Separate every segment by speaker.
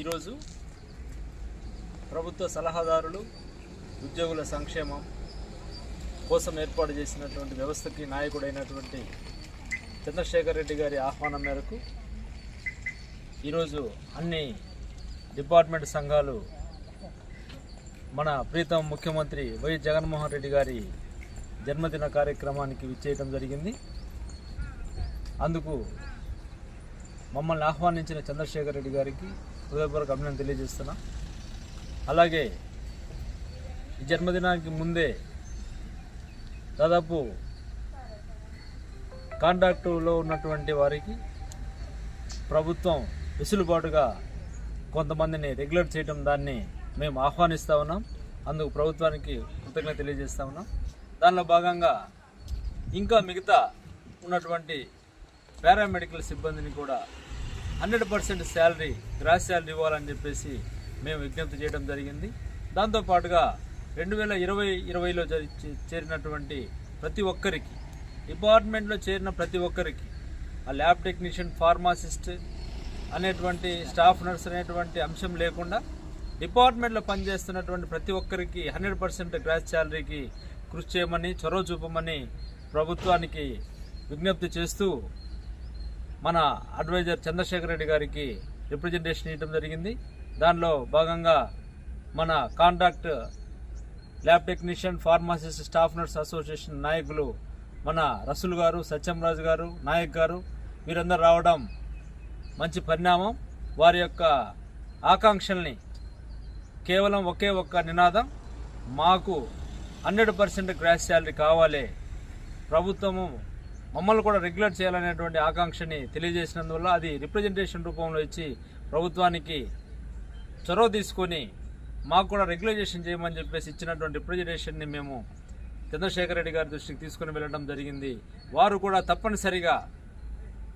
Speaker 1: ఈరోజు ప్రభుత్వ సలహాదారులు ఉద్యోగుల సంక్షేమం కోసం ఏర్పాటు చేసినటువంటి వ్యవస్థకి నాయకుడైనటువంటి చంద్రశేఖర్ రెడ్డి గారి ఆహ్వానం మేరకు ఈరోజు అన్ని డిపార్ట్మెంట్ సంఘాలు మన ప్రీతం ముఖ్యమంత్రి వై జగన్మోహన్ రెడ్డి గారి జన్మదిన కార్యక్రమానికి విచ్చేయటం జరిగింది. అందుకు మమ్మల్ని ఆహ్వానించిన చంద్రశేఖర్ రెడ్డి గారికి హృదయపూర్వక అభినందన తెలియజేస్తున్నా. అలాగే ఈ జన్మదినానికి ముందే దాదాపు కాంట్రాక్టులో ఉన్నటువంటి వారికి ప్రభుత్వం వెసులుబాటుగా కొంతమందిని రెగ్యులేట్ చేయడం దాన్ని మేము ఆహ్వానిస్తూ ఉన్నాం. అందుకు ప్రభుత్వానికి కృతజ్ఞత తెలియజేస్తూ ఉన్నాం. దానిలో భాగంగా ఇంకా మిగతా ఉన్నటువంటి పారామెడికల్ సిబ్బందిని కూడా hundred percent salary gross salary ఇవ్వాలని చెప్పేసి మేము విజ్ఞప్తి చేయడం జరిగింది. దాంతోపాటుగా రెండు వేల ఇరవై ఇరవైలో చేరినటువంటి ప్రతి ఒక్కరికి డిపార్ట్మెంట్లో చేరిన ప్రతి ఒక్కరికి ఆ ల్యాబ్ టెక్నీషియన్ ఫార్మాసిస్ట్ అనేటువంటి స్టాఫ్ నర్స్ అనేటువంటి అంశం లేకుండా డిపార్ట్మెంట్లో పనిచేస్తున్నటువంటి ప్రతి ఒక్కరికి హండ్రెడ్ పర్సెంట్ గ్రాస్ శాలరీకి కృషి చేయమని చొరవ చూపమని ప్రభుత్వానికి విజ్ఞప్తి చేస్తూ మన అడ్వైజర్ చంద్రశేఖర్ రెడ్డి గారికి రిప్రజెంటేషన్ ఇవ్వడం జరిగింది. దానిలో భాగంగా మన contract lab technician pharmacist staff nurse association నాయకులు మన రసూల్ గారు సత్యంరాజు గారు నాయక్ గారు వీరందరూ రావడం మంచి పరిణామం. వారి యొక్క ఆకాంక్షల్ని కేవలం ఒకే ఒక్క నినాదం మాకు హండ్రెడ్ పర్సెంట్ గ్రాస్ శాలరీ కావాలి. ప్రభుత్వము మమ్మల్ని కూడా రెగ్యులేట్ చేయాలనేటువంటి ఆకాంక్షని తెలియజేసినందువల్ల అది రిప్రజెంటేషన్ రూపంలో ఇచ్చి ప్రభుత్వానికి చొరవ తీసుకొని మాకు కూడా రెగ్యులైజేషన్ చేయమని చెప్పేసి ఇచ్చినటువంటి రిప్రజెంటేషన్ని మేము చంద్రశేఖర్ రెడ్డి గారి దృష్టికి తీసుకుని వెళ్ళడం జరిగింది. వారు కూడా తప్పనిసరిగా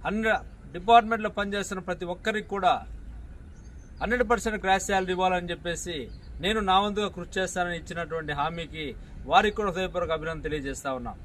Speaker 1: హండ్రెడ్ డిపార్ట్మెంట్లో పనిచేస్తున్న ప్రతి ఒక్కరికి కూడా హండ్రెడ్ పర్సెంట్ క్రాష్ శాలరీ ఇవ్వాలని చెప్పేసి నేను నా వంతుగా కృషి చేస్తానని ఇచ్చినటువంటి హామీకి వారికి కూడా హృదయపూర్వక అభినందన తెలియజేస్తా ఉన్నాం.